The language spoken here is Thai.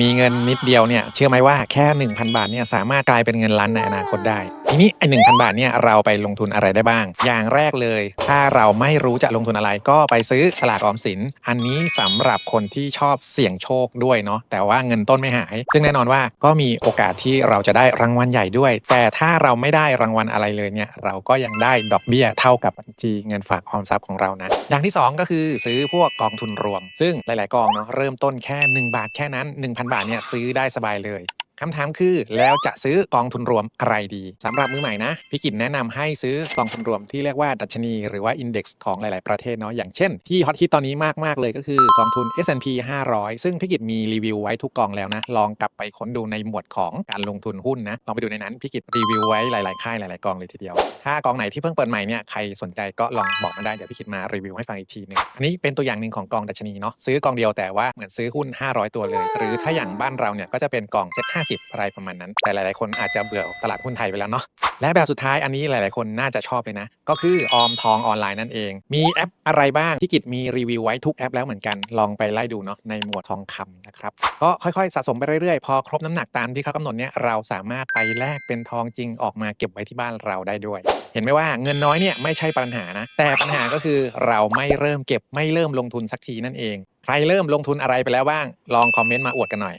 มีเงินนิดเดียวเนี่ยเชื่อไหมว่าแค่ 1,000 บาทเนี่ยสามารถกลายเป็นเงินล้านในอนาคตได้ ทีนี้ไอ้หนึ่งบาทเนี่ยเราไปลงทุนอะไรได้บ้าง อย่างแรกเลย ถ้าเราไม่รู้จะลงทุนอะไรก็ไปซื้อสลากออมสิน อันนี้สำหรับคนที่ชอบเสี่ยงโชคด้วยเนาะแต่ว่าเงินต้นไม่หาย ซึ่งแน่นอนว่าก็มีโอกาสที่เราจะได้รางวัลใหญ่ด้วย แต่ถ้าเราไม่ได้รางวัลอะไรเลยเนี่ยเราก็ยังได้ดอกเบี้ยเท่ากับบัญชีเงินฝากออมทรัพย์ของเรานะอย่างที่สองก็คือซื้อพวกกองทุนรวม ซึ่งหลาย ๆ กองเนาะเริ่มต้นแค่ 1 บาทแค่นั้น 1,000 บาทเนี่ยซื้อได้สบายเลย คำถามคือแล้วจะซื้อกองทุนรวมอะไรดีสำหรับมือใหม่นะพี่กิจแนะนำให้ซื้อกองทุนรวมที่เรียกว่าดัชนีหรือว่าอินเด็กซ์ของหลาย ๆ ประเทศเนาะอย่างเช่น ที่ฮอตฮิตตอนนี้มาก ๆ เลยก็คือกองทุน S&P 500 ซึ่งพี่กิจมีรีวิวไว้ทุกกองแล้วนะ ลองกลับไปค้นดูในหมวดของการลงทุนหุ้นนะ ลองไปดูในนั้นพี่กิจรีวิวไว้หลาย ๆ ค่ายหลาย ๆ กองเลยทีเดียว ถ้ากองไหนที่เพิ่งเปิดใหม่เนี่ยใครสนใจก็ลองบอกมาได้เดี๋ยวพี่กิจมารีวิวให้ฟังอีกทีหนึงอันนี้เป็นตัวอย่างหนึ่งของกองดัชนีเนาะซื้อกองเดียวแต่ว่าเหมือนซื้อหุ้น 500 ตัวเลย หรือถ้าอย่างบ้านเราเนี่ยก็จะเป็นกองเซ็ต50 อะไรประมาณนั้น แต่หลาย ๆ คนอาจจะเบื่อตลาดหุ้นไทยไปแล้วเนาะและแบบสุดท้ายอันนี้หลาย ๆ คนน่าจะชอบเลยนะ ก็คือออมทองออนไลน์นั่นเอง มีแอปอะไรบ้างที่กิจมีรีวิวไว้ทุกแอปแล้วเหมือนกันลองไปไล่ดูเนาะในหมวดทองคำนะครับก็ค่อย ๆ สะสมไปเรื่อย ๆ พอครบน้ำหนักตามที่เขากำหนดเนี่ยเราสามารถไปแลกเป็นทองจริงออกมาเก็บไว้ที่บ้านเราได้ด้วย เห็นไหมว่าเงินน้อยเนี่ยไม่ใช่ปัญหานะแต่ปัญหาก็คือเราไม่เริ่มเก็บไม่เริ่มลงทุนสักทีนั่นเอง ใครเริ่มลงทุนอะไรไปแล้วบ้าง ลองคอมเมนต์มาอวดกันหน่อย